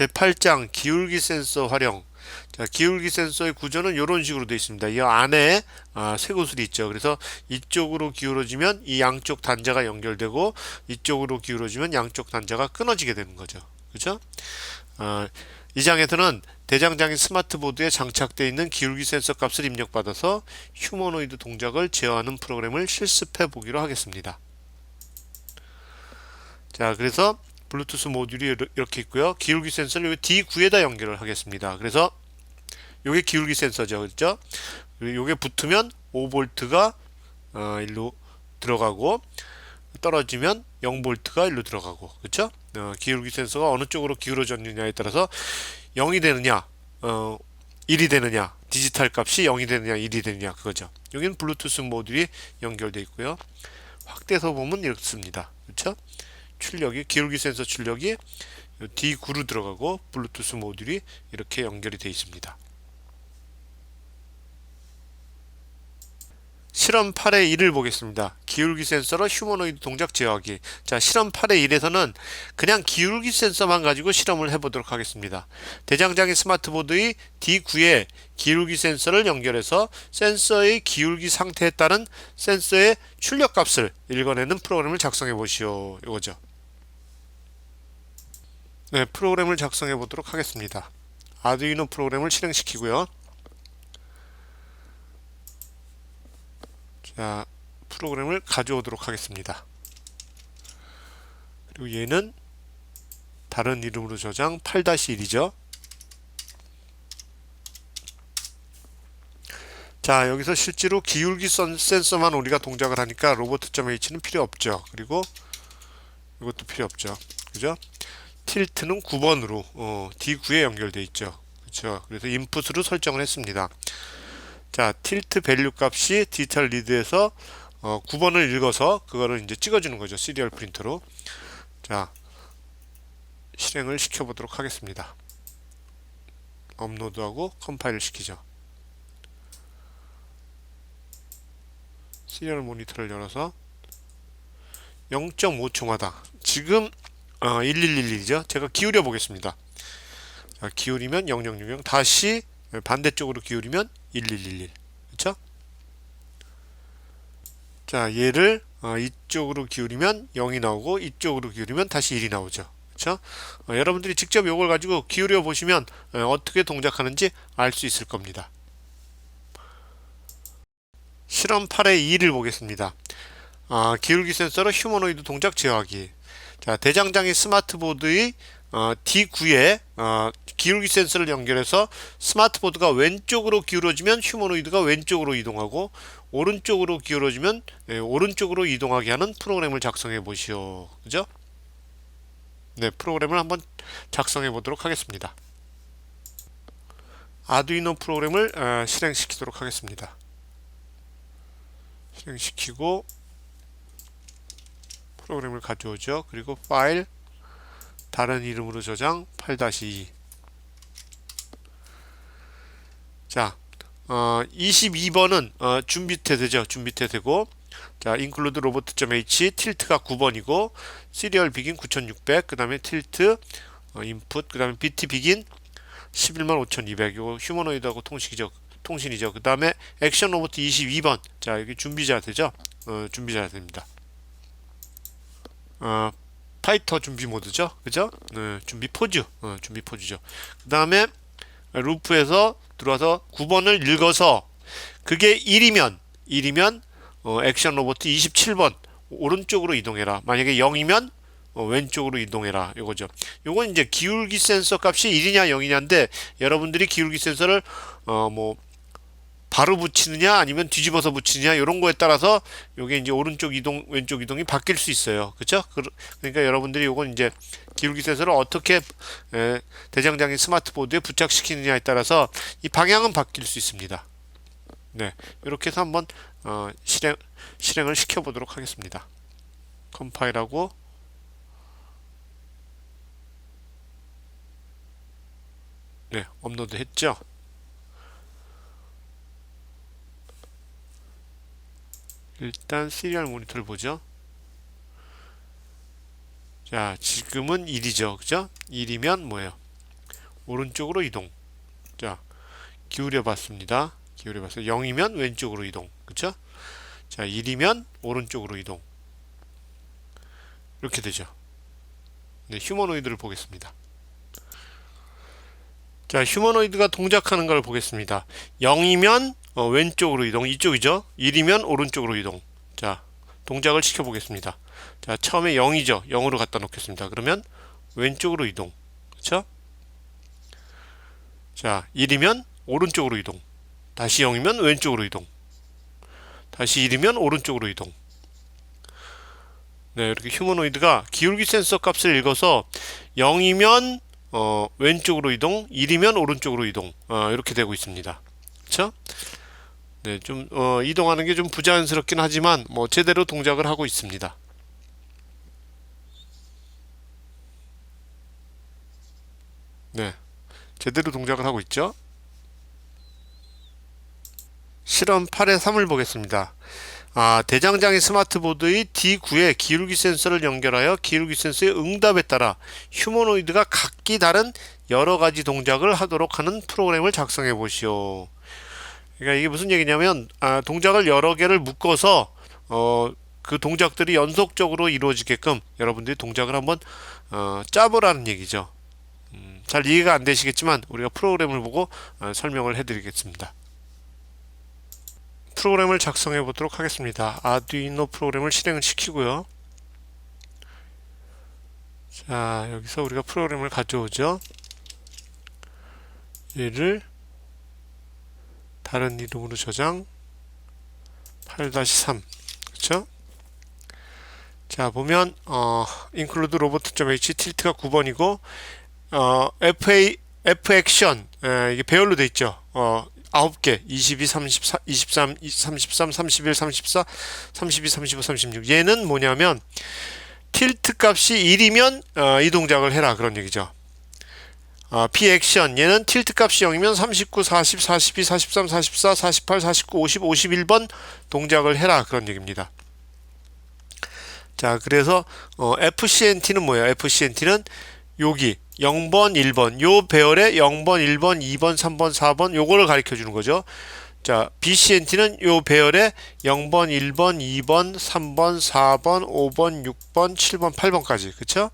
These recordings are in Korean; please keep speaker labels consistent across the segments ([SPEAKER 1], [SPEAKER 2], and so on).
[SPEAKER 1] 제8장 기울기 센서 활용. 자, 기울기 센서의 구조는 이런 식으로 되어 있습니다. 이 안에 아, 쇠구슬이 있죠. 그래서 이쪽으로 기울어지면 이 양쪽 단자가 연결되고 이쪽으로 기울어지면 양쪽 단자가 끊어지게 되는 거죠. 그렇죠? 아, 이 장에서는 대장장이 스마트보드에 장착되어 있는 기울기 센서 값을 입력받아서 휴머노이드 동작을 제어하는 프로그램을 실습해 보기로 하겠습니다. 자, 그래서 블루투스 모듈이 이렇게 있고요. 기울기 센서를 D9에다 연결을 하겠습니다. 그래서 요게 기울기 센서죠. 그렇죠? 요게 붙으면 5V가 어, 일로 들어가고 떨어지면 0V가 일로 들어가고 그렇죠? 어, 기울기 센서가 어느 쪽으로 기울어졌느냐에 따라서 0이 되느냐 어, 1이 되느냐 디지털 값이 0이 되느냐 1이 되느냐 그거죠. 여기는 블루투스 모듈이 연결되어 있고요. 확대해서 보면 이렇습니다. 그렇죠? 출력이 기울기 센서 출력이 D9로 들어가고 블루투스 모듈이 이렇게 연결이 되어 있습니다. 실험 8의 1을 보겠습니다. 기울기 센서로 휴머노이드 동작 제어하기. 자, 실험 8의 1에서는 그냥 기울기 센서만 가지고 실험을 해보도록 하겠습니다. 대장장이 스마트보드의 D9에 기울기 센서를 연결해서 센서의 기울기 상태에 따른 센서의 출력 값을 읽어내는 프로그램을 작성해 보시오. 이거죠. 네, 프로그램을 작성해 보도록 하겠습니다. 아두이노 프로그램을 실행시키고요. 자, 프로그램을 가져오도록 하겠습니다. 그리고 얘는 다른 이름으로 저장 8-1이죠. 자, 여기서 실제로 기울기 센서만 우리가 동작을 하니까 로버트.h는 필요 없죠. 그리고 이것도 필요 없죠. 그죠? 틸트는 9번으로 어, D9에 연결되어 있죠. 그렇죠. 그래서 인풋으로 설정을 했습니다. 자, 틸트 밸류 값이 디지털 리드에서 어, 9번을 읽어서 그거를 이제 찍어주는 거죠. 시리얼 프린터로. 자, 실행을 시켜보도록 하겠습니다. 업로드하고 컴파일을 시키죠. 시리얼 모니터를 열어서 0.5초마다 지금 어, 1111이죠. 제가 기울여 보겠습니다. 자, 기울이면 0060 다시 반대쪽으로 기울이면 1111 그렇죠? 자 얘를 어, 이쪽으로 기울이면 0이 나오고 이쪽으로 기울이면 다시 1이 나오죠 그렇죠? 어, 여러분들이 직접 이걸 가지고 기울여 보시면 어, 떻게 동작하는지 알 수 있을 겁니다 실험 8의 2를 보겠습니다 아, 기울기 센서로 휴머노이드 동작 제어하기 자 대장장이 스마트보드의 어, D9에 어, 기울기 센서를 연결해서 스마트보드가 왼쪽으로 기울어지면 휴머노이드가 왼쪽으로 이동하고 오른쪽으로 기울어지면 예, 오른쪽으로 이동하게 하는 프로그램을 작성해 보시오. 그죠? 네, 프로그램을 한번 작성해 보도록 하겠습니다. 아두이노 프로그램을 어, 실행시키도록 하겠습니다. 실행시키고 프로그램을 가져오죠. 그리고 파일 다른 이름으로 저장 8-2 자, 어, 22번은 어, 준비태되죠. 준비태되고 자, include robot.h 틸트가 9번이고 시리얼 비긴 9600 그 다음에 틸트 어, 인풋 그 다음에 bt 비긴 1 1 5200 이거 휴머노이드하고. 통신이죠. 그 다음에 액션 로봇 22번 자 여기 준비자 되죠. 어, 준비자 됩니다. 어, 파이터 준비 모드죠. 그죠? 네, 준비 포즈. 어, 준비 포즈죠. 그 다음에 루프에서 들어와서 9번을 읽어서 그게 1이면 1이면 어, 액션 로봇 27번 오른쪽으로 이동해라. 만약에 0이면 어, 왼쪽으로 이동해라. 이거죠. 요건 이제 기울기 센서 값이 1이냐 0이냐인데 여러분들이 기울기 센서를 어 뭐 바로 붙이느냐 아니면 뒤집어서 붙이느냐 이런 거에 따라서 요게 이제 오른쪽 이동 왼쪽 이동이 바뀔 수 있어요. 그렇죠 그러니까 여러분들이 요건 이제 기울기 센서를 어떻게 에, 대장장이 스마트보드에 부착시키느냐에 따라서 이 방향은 바뀔 수 있습니다. 네. 이렇게 해서 한번 어, 실행 실행을 시켜 보도록 하겠습니다. 컴파일하고 네 업로드 했죠 일단 시리얼 모니터를 보죠. 자, 지금은 1이죠. 그죠? 1이면 뭐예요? 오른쪽으로 이동. 자, 기울여 봤습니다. 기울여 봤어요. 0이면 왼쪽으로 이동. 그쵸? 자, 1이면 오른쪽으로 이동. 이렇게 되죠. 네, 휴머노이드를 보겠습니다. 자, 휴머노이드가 동작하는 걸 보겠습니다. 0이면 어, 왼쪽으로 이동, 이쪽이죠. 1이면 오른쪽으로 이동. 자, 동작을 시켜 보겠습니다. 자, 처음에 0이죠. 0으로 갖다 놓겠습니다. 그러면 왼쪽으로 이동. 그렇죠? 자, 1이면 오른쪽으로 이동. 다시 0이면 왼쪽으로 이동. 다시 1이면 오른쪽으로 이동. 네, 이렇게 휴머노이드가 기울기 센서 값을 읽어서 0이면 어, 왼쪽으로 이동, 1이면 오른쪽으로 이동. 어, 이렇게 되고 있습니다. 그렇죠? 네, 좀 어, 이동하는 게 좀 부자연스럽긴 하지만 뭐 제대로 동작을 하고 있습니다. 네, 제대로 동작을 하고 있죠. 실험 8의 3을 보겠습니다. 아, 대장장이 스마트보드의 D9에 기울기 센서를 연결하여 기울기 센서의 응답에 따라 휴머노이드가 각기 다른 여러 가지 동작을 하도록 하는 프로그램을 작성해 보시오. 그러니까 이게 무슨 얘기냐면 아, 동작을 여러 개를 묶어서 어, 그 동작들이 연속적으로 이루어지게끔 여러분들이 동작을 한번 어, 짜보라는 얘기죠. 음, 잘 이해가 안 되시겠지만 우리가 프로그램을 보고 어, 설명을 해드리겠습니다. 프로그램을 작성해 보도록 하겠습니다. 아두이노 프로그램을 실행을 시키고요. 자, 여기서 우리가 프로그램을 가져오죠. 얘를 다른 이름으로 저장 8-3 그쵸? 자 보면 어, include robot.h 틸트가 9번이고 어, fa f액션 에, 이게 배열로 돼 있죠. 어, 9개 22, 34, 23, 33, 31, 34, 32, 35, 36 얘는 뭐냐면 틸트 값이 1이면 어, 이 동작을 해라 그런 얘기죠. 어, P 액션 얘는 틸트 값이 0이면 39, 40, 42, 43, 44, 48, 49, 50, 51번 동작을 해라 그런 얘기입니다. 자, 그래서 어, FCNT는 뭐예요? FCNT는 여기 0번, 1번 요 배열에 0번, 1번, 2번, 3번, 4번 요거를 가르쳐 주는 거죠. 자, BCNT는 요 배열에 0번, 1번, 2번, 3번, 4번, 5번, 6번, 7번, 8번까지. 그쵸?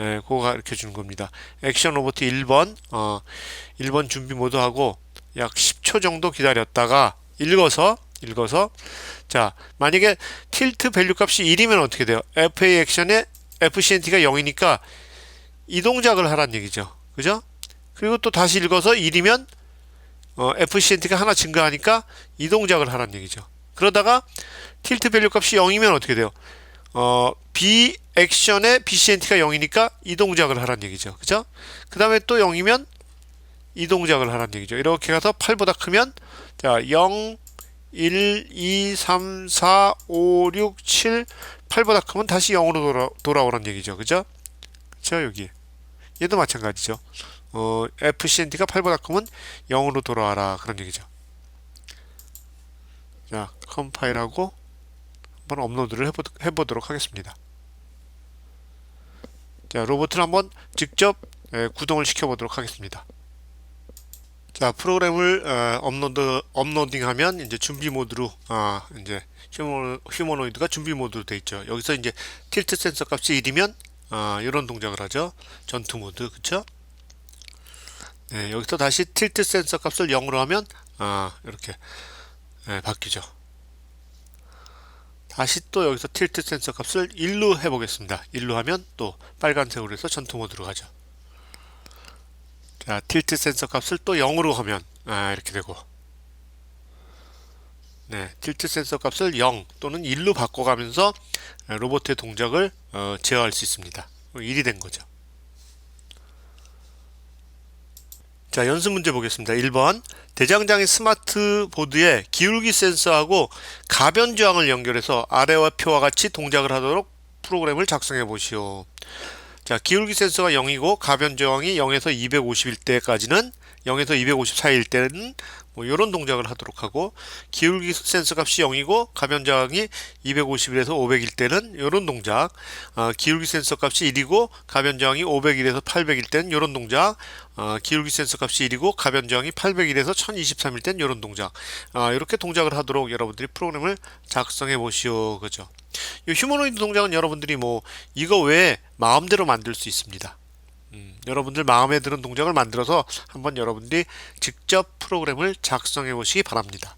[SPEAKER 1] 예, 그거 가르쳐 주는 겁니다. 액션 로봇 1번, 어, 1번 준비 모드 하고 약 10초 정도 기다렸다가 읽어서, 읽어서, 자, 만약에 틸트 밸류 값이 1이면 어떻게 돼요? FA 액션에 FCNT가 0이니까 이 동작을 하란 얘기죠. 그죠? 그리고 또 다시 읽어서 1이면 어, FCNT가 하나 증가하니까 이 동작을 하란 얘기죠. 그러다가 틸트 밸류 값이 0이면 어떻게 돼요? 어, B 액션의 BCNT가 0이니까 이 동작을 하란 얘기죠. 그죠? 그 다음에 또 0이면 이 동작을 하란 얘기죠. 이렇게 가서 8보다 크면 자, 0, 1, 2, 3, 4, 5, 6, 7, 8보다 크면 다시 0으로 돌아, 돌아오란 얘기죠. 그죠? 그죠? 여기. 얘도 마찬가지죠. 어, FCNT가 8보다 크면 0으로 돌아와라. 그런 얘기죠. 자, 컴파일하고 한번 업로드를 해보, 해보도록 하겠습니다. 자, 로봇을 한번 직접 에, 구동을 시켜보도록 하겠습니다. 자, 프로그램을 어, 업로드 업로딩하면 이제 준비 모드로 아, 이제 휴머, 휴머노이드가 준비 모드로 돼 있죠. 여기서 이제 틸트 센서 값이 1이면 아, 이런 동작을 하죠. 전투 모드, 그쵸? 네, 여기서 다시 틸트 센서 값을 0으로 하면 아, 이렇게 네, 바뀌죠. 다시 또 여기서 틸트 센서 값을 1로 해보겠습니다. 1로 하면 또 빨간색으로 해서 전투 모드로 가죠. 자, 틸트 센서 값을 또 0으로 하면 아, 이렇게 되고 네, 틸트 센서 값을 0 또는 1로 바꿔가면서 로봇의 동작을 어, 제어할 수 있습니다. 1이 된 거죠. 자, 연습 문제 보겠습니다. 1번. 대장장이 스마트 보드에 기울기 센서하고 가변 저항을 연결해서 아래와 표와 같이 동작을 하도록 프로그램을 작성해 보시오. 자, 기울기 센서가 0이고 가변 저항이 0에서 251대까지는 0에서 250 사이일 때는 뭐 이런 동작을 하도록 하고 기울기 센서 값이 0이고 가변 저항이 251에서 500일 때는 이런 동작 아, 기울기 센서 값이 1이고 가변 저항이 501에서 800일 때는 이런 동작 아, 기울기 센서 값이 1이고 가변 저항이 801에서 1023일 때는 이런 동작. 아, 이렇게 동작을 하도록 여러분들이 프로그램을 작성해 보시오 그죠? 이 휴머노이드 동작은 여러분들이 뭐 이거 외에 마음대로 만들 수 있습니다 음, 여러분들 마음에 드는 동작을 만들어서 한번 여러분들이 직접 프로그램을 작성해 보시기 바랍니다.